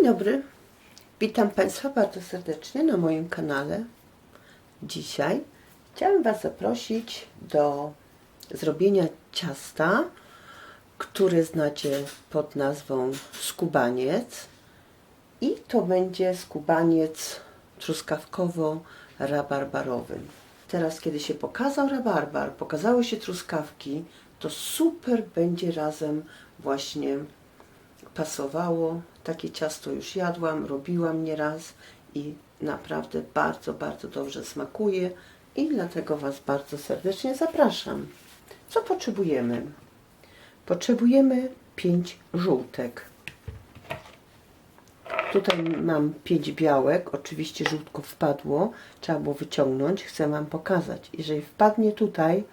Dzień dobry. Witam Państwa bardzo serdecznie na moim kanale. Dzisiaj chciałam Was zaprosić do zrobienia ciasta, które znacie pod nazwą skubaniec. I to będzie skubaniec truskawkowo-rabarbarowy. Teraz, kiedy się pokazał rabarbar, pokazały się truskawki, to super będzie razem właśnie pasowało. Takie ciasto już jadłam, robiłam nieraz i naprawdę bardzo, bardzo dobrze smakuje i dlatego Was bardzo serdecznie zapraszam. Co potrzebujemy? Potrzebujemy 5 żółtek. Tutaj mam 5 białek, oczywiście żółtko wpadło, trzeba było wyciągnąć, chcę Wam pokazać. Jeżeli wpadnie tutaj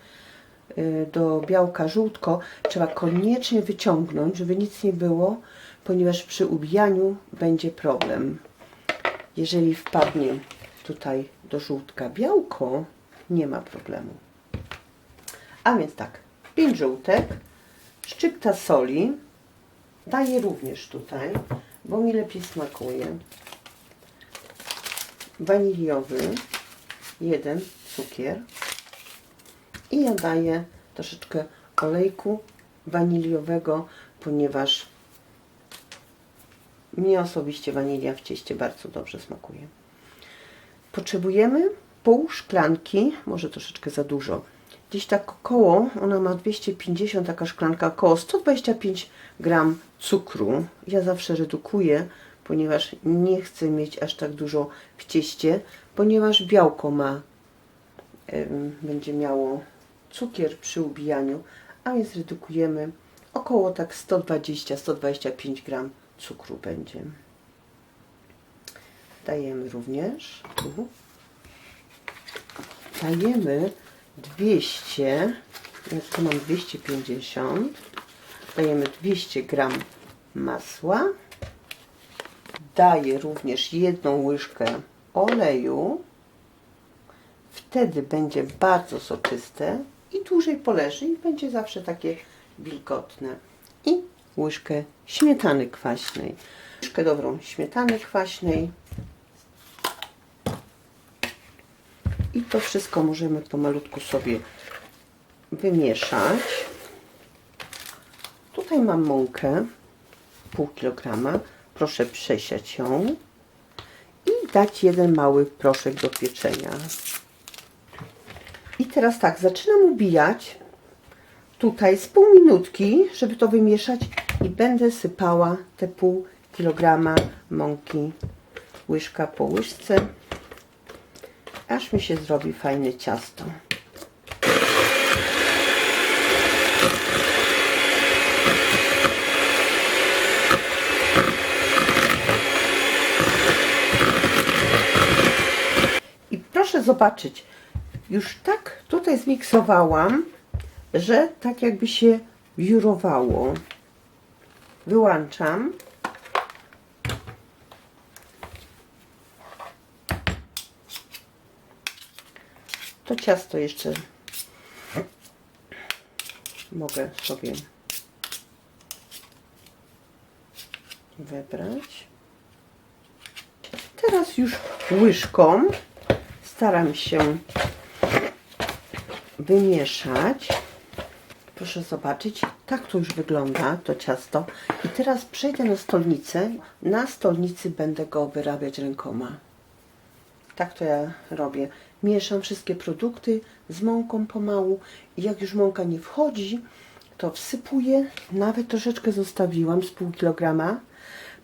do białka żółtko, trzeba koniecznie wyciągnąć, żeby nic nie było, ponieważ przy ubijaniu będzie problem. Jeżeli wpadnie tutaj do żółtka białko, nie ma problemu. A więc tak, 5 żółtek, szczypta soli, daję również tutaj, bo mi lepiej smakuje. Waniliowy, jeden cukier i ja daję troszeczkę olejku waniliowego, ponieważ mnie osobiście wanilia w cieście bardzo dobrze smakuje. Potrzebujemy pół szklanki, może troszeczkę za dużo. Gdzieś tak około, ona ma 250, taka szklanka, około 125 gram cukru. Ja zawsze redukuję, ponieważ nie chcę mieć aż tak dużo w cieście, ponieważ białko ma, będzie miało cukier przy ubijaniu, a więc redukujemy około tak 120-125 gram cukru będzie. Dajemy również. tu. Dajemy 200, ja tu mam 250. Dajemy 200 gram masła. Daję również jedną łyżkę oleju. Wtedy będzie bardzo soczyste i dłużej poleży i będzie zawsze takie wilgotne. I łyżkę śmietany kwaśnej. Łyżkę dobrą śmietany kwaśnej. I to wszystko możemy pomalutku sobie wymieszać. Tutaj mam mąkę, pół kilograma. Proszę przesiać ją i dać jeden mały proszek do pieczenia. I teraz tak, zaczynam ubijać tutaj z pół minutki, żeby to wymieszać i będę sypała te pół kilograma mąki łyżka po łyżce, aż mi się zrobi fajne ciasto. I proszę zobaczyć, już tak tutaj zmiksowałam, że tak jakby się wiórowało. Wyłączam. To ciasto jeszcze mogę sobie wybrać. Teraz już łyżką staram się wymieszać. Proszę zobaczyć, tak to już wygląda, to ciasto. I teraz przejdę na stolnicę. Na stolnicy będę go wyrabiać rękoma. Tak to ja robię. Mieszam wszystkie produkty z mąką pomału i jak już mąka nie wchodzi, to wsypuję. Nawet troszeczkę zostawiłam z pół kilograma,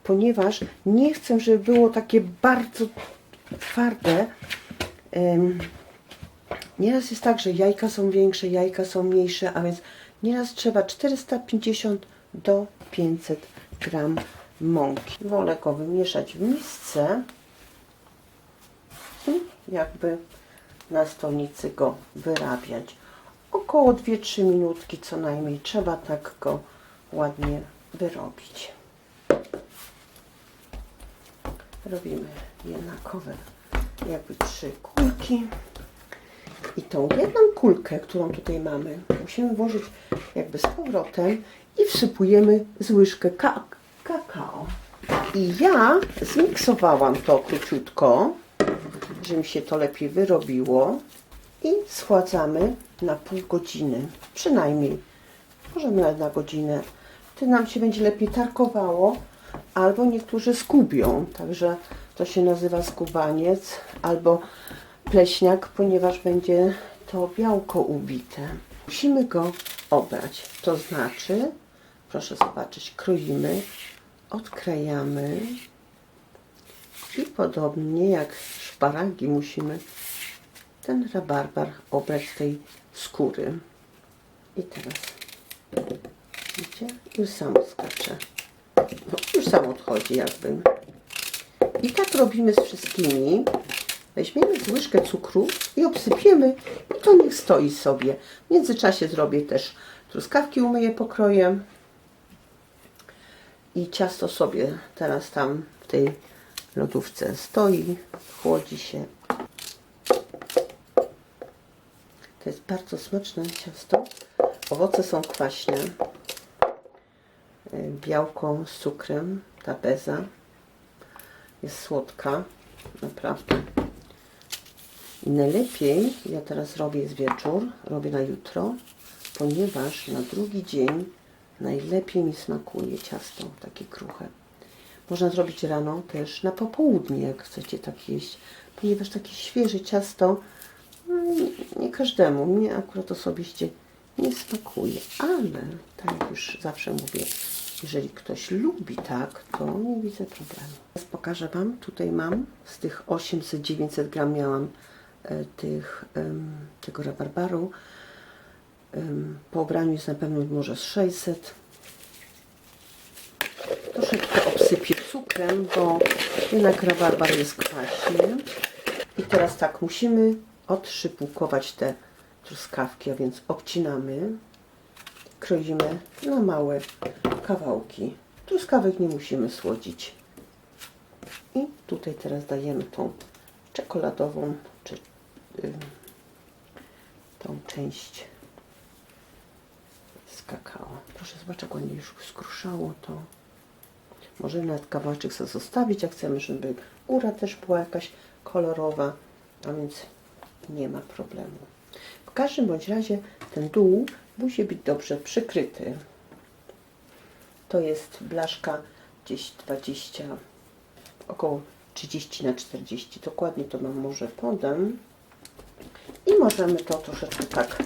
ponieważ nie chcę, żeby było takie bardzo twarde. Nieraz jest tak, że jajka są większe, jajka są mniejsze, a więc nieraz trzeba 450 do 500 gram mąki. Wolę go wymieszać w misce i jakby na stolnicy go wyrabiać. Około 2-3 minutki co najmniej trzeba tak go ładnie wyrobić. Robimy jednakowe jakby trzy kulki. I tą jedną kulkę, którą tutaj mamy, musimy włożyć jakby z powrotem i wsypujemy z łyżkę ka kakao. I ja zmiksowałam to króciutko, żeby mi się to lepiej wyrobiło. I schładzamy na pół godziny, przynajmniej. Możemy nawet na godzinę. Wtedy nam się będzie lepiej tarkowało, albo niektórzy skubią. Także to się nazywa skubaniec, albo pleśniak, ponieważ będzie to białko ubite. Musimy go obrać. To znaczy, proszę zobaczyć, kroimy, odkrajamy i podobnie jak szparagi musimy ten rabarbar obrać z tej skóry. I teraz, widzicie, już sam skacze. No, już sam odchodzi jakby. I tak robimy z wszystkimi. Weźmiemy łyżkę cukru i obsypiemy i to niech stoi sobie. W międzyczasie zrobię też truskawki, umyję pokroję. I ciasto sobie teraz tam w tej lodówce stoi, chłodzi się. To jest bardzo smaczne ciasto. Owoce są kwaśne. Y, Białko z cukrem, ta beza jest słodka, naprawdę. I najlepiej, ja teraz robię jest wieczór, robię na jutro, ponieważ na drugi dzień najlepiej mi smakuje ciasto, takie kruche. Można zrobić rano też na popołudnie, jak chcecie tak jeść, ponieważ takie świeże ciasto nie, nie każdemu, mnie akurat osobiście nie smakuje, ale tak jak już zawsze mówię, jeżeli ktoś lubi tak, to nie widzę problemu. Teraz pokażę Wam, tutaj mam z tych 800-900 gram miałam tych, em, tego rabarbaru. Po obraniu jest na pewno może z 600. Troszeczkę obsypię cukrem, bo jednak rabarbar jest kwaśny. I teraz tak, musimy odszypukować te truskawki, a więc obcinamy, kroimy na małe kawałki. Truskawek nie musimy słodzić. I tutaj teraz dajemy tą czekoladową, tą część z kakao. Proszę zobaczyć, jak ładnie już skruszało to. Możemy nawet kawałeczek sobie zostawić, jak chcemy, żeby góra też była jakaś kolorowa, a więc nie ma problemu. W każdym bądź razie ten dół musi być dobrze przykryty. To jest blaszka gdzieś 20, około 30 na 40. Dokładnie to Wam może podam. Możemy to troszeczkę tak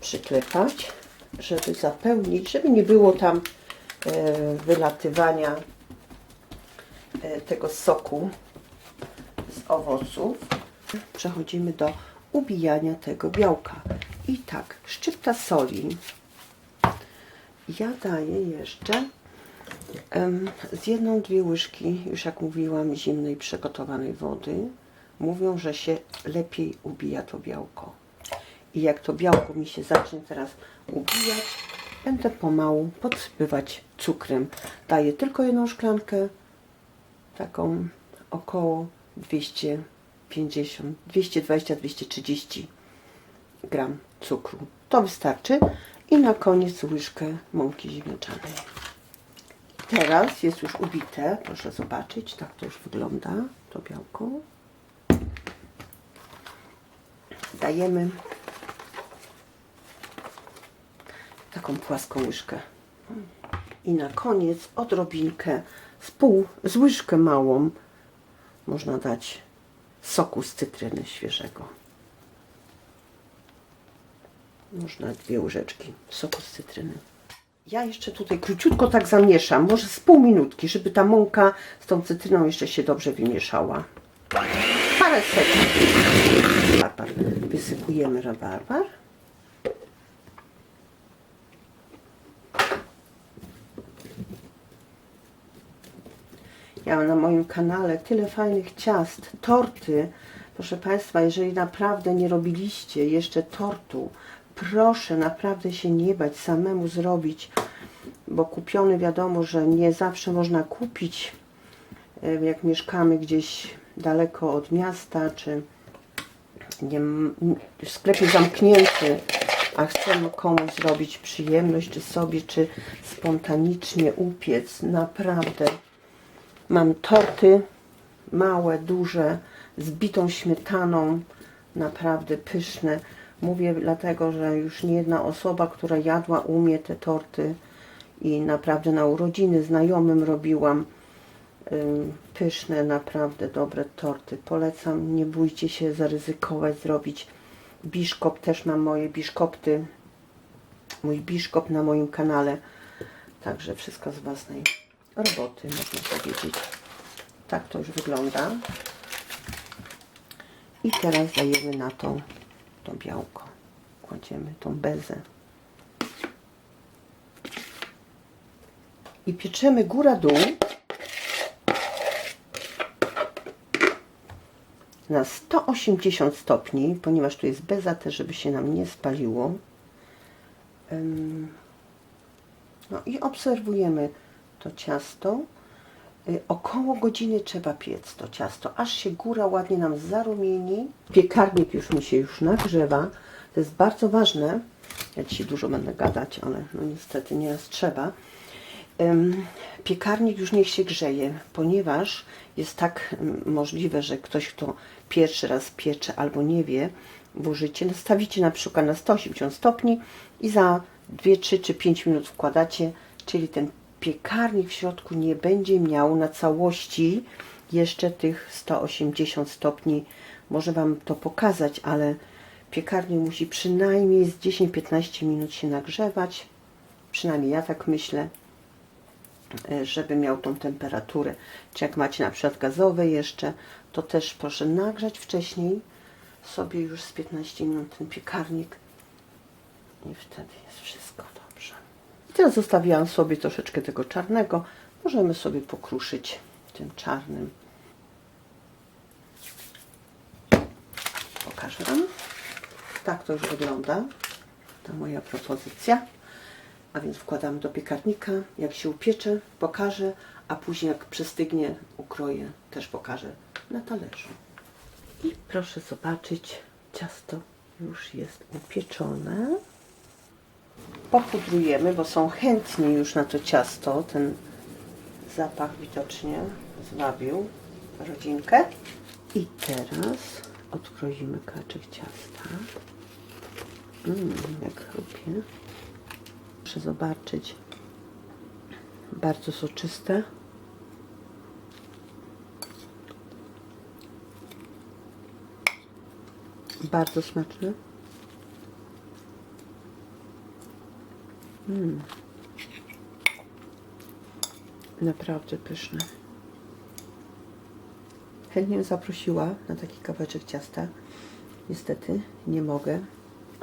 przyklepać, żeby zapełnić, żeby nie było tam e, wylatywania e, tego soku z owoców. Przechodzimy do ubijania tego białka. I tak, szczypta soli. Ja daję jeszcze z jedną, dwie łyżki, już jak mówiłam, zimnej przygotowanej wody. Mówią, że się lepiej ubija to białko. I jak to białko mi się zacznie teraz ubijać, będę pomału podsypywać cukrem. Daję tylko jedną szklankę, taką około 250, 220-230 gram cukru. To wystarczy. I na koniec łyżkę mąki ziemniaczanej. Teraz jest już ubite. Proszę zobaczyć, tak to już wygląda, to białko. Dajemy taką płaską łyżkę. I na koniec odrobinkę z pół, z łyżkę małą można dać soku z cytryny świeżego. Można dwie łyżeczki soku z cytryny. Ja jeszcze tutaj króciutko tak zamieszam, może z pół minutki, żeby ta mąka z tą cytryną jeszcze się dobrze wymieszała. Sekund. Rabarbar. Wysypujemy rabarbar. Ja mam na moim kanale tyle fajnych ciast, torty. Proszę Państwa, jeżeli naprawdę nie robiliście jeszcze tortu, proszę naprawdę się nie bać, samemu zrobić, bo kupiony wiadomo, że nie zawsze można kupić, e, jak mieszkamy gdzieś daleko od miasta, czy nie, w sklepie zamknięty, a chcemy komuś zrobić przyjemność, czy sobie, czy spontanicznie upiec, naprawdę Mam torty małe, duże, z bitą śmietaną, naprawdę pyszne. Mówię dlatego, że już nie jedna osoba, która jadła u mnie te torty i naprawdę na urodziny znajomym robiłam pyszne, naprawdę dobre torty. Polecam, nie bójcie się zaryzykować, zrobić. Biszkop, też mam moje biszkopty, mój biszkop na moim kanale. Także wszystko z własnej roboty, można powiedzieć. Tak to już wygląda. I teraz dajemy na to to białko. Kładziemy tą bezę. I pieczemy góra-dół na 180 stopni, ponieważ tu jest beza też, żeby się nam nie spaliło. No i obserwujemy to ciasto. Y, Około godziny trzeba piec to ciasto, aż się góra ładnie nam zarumieni. Piekarnik już mi się już nagrzewa. To jest bardzo ważne. Ja dzisiaj dużo będę gadać, ale no niestety nieraz trzeba. Piekarnik już niech się grzeje, ponieważ jest tak możliwe, że ktoś, kto pierwszy raz piecze albo nie wie, włożycie, nastawicie na przykład na 180 stopni i za 2, 3 czy 5 minut wkładacie, czyli ten piekarnik w środku nie będzie miał na całości jeszcze tych 180 stopni. Może Wam to pokazać, ale piekarnik musi przynajmniej z 10-15 minut się nagrzewać. Przynajmniej ja tak myślę żeby miał tą temperaturę. Czy jak macie na przykład gazowe jeszcze, to też proszę nagrzać wcześniej sobie już z 15 minut ten piekarnik i wtedy jest wszystko dobrze. I teraz zostawiłam sobie troszeczkę tego czarnego. Możemy sobie pokruszyć tym czarnym. Pokażę Wam. Tak to już wygląda. Ta moja propozycja. A więc wkładamy do piekarnika. Jak się upiecze, pokażę, a później jak przystygnie, ukroję, też pokażę na talerzu. I proszę zobaczyć, ciasto już jest upieczone. Popudrujemy, bo są chętni już na to ciasto. Ten zapach widocznie zwabił rodzinkę. I teraz odkroimy kaczek ciasta. Mmm, jak chrupie. Proszę zobaczyć. Bardzo soczyste. Bardzo smaczne. Mm. Naprawdę pyszne. Chętnie zaprosiła na taki kawałeczek ciasta. Niestety nie mogę.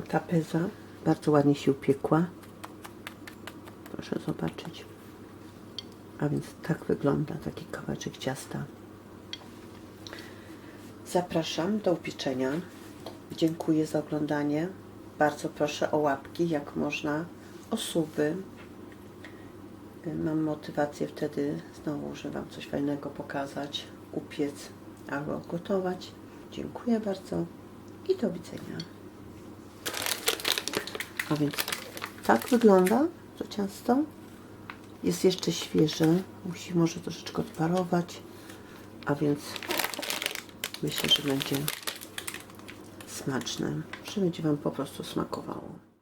Ta peza bardzo ładnie się upiekła. Proszę zobaczyć. A więc tak wygląda taki kawałeczek ciasta. Zapraszam do upieczenia. Dziękuję za oglądanie. Bardzo proszę o łapki, jak można, o suby. Mam motywację wtedy znowu, że Wam coś fajnego pokazać, upiec albo gotować. Dziękuję bardzo i do widzenia. A więc tak wygląda to ciasto. Jest jeszcze świeże, musi może troszeczkę odparować, a więc myślę, że będzie smaczne, że będzie Wam po prostu smakowało.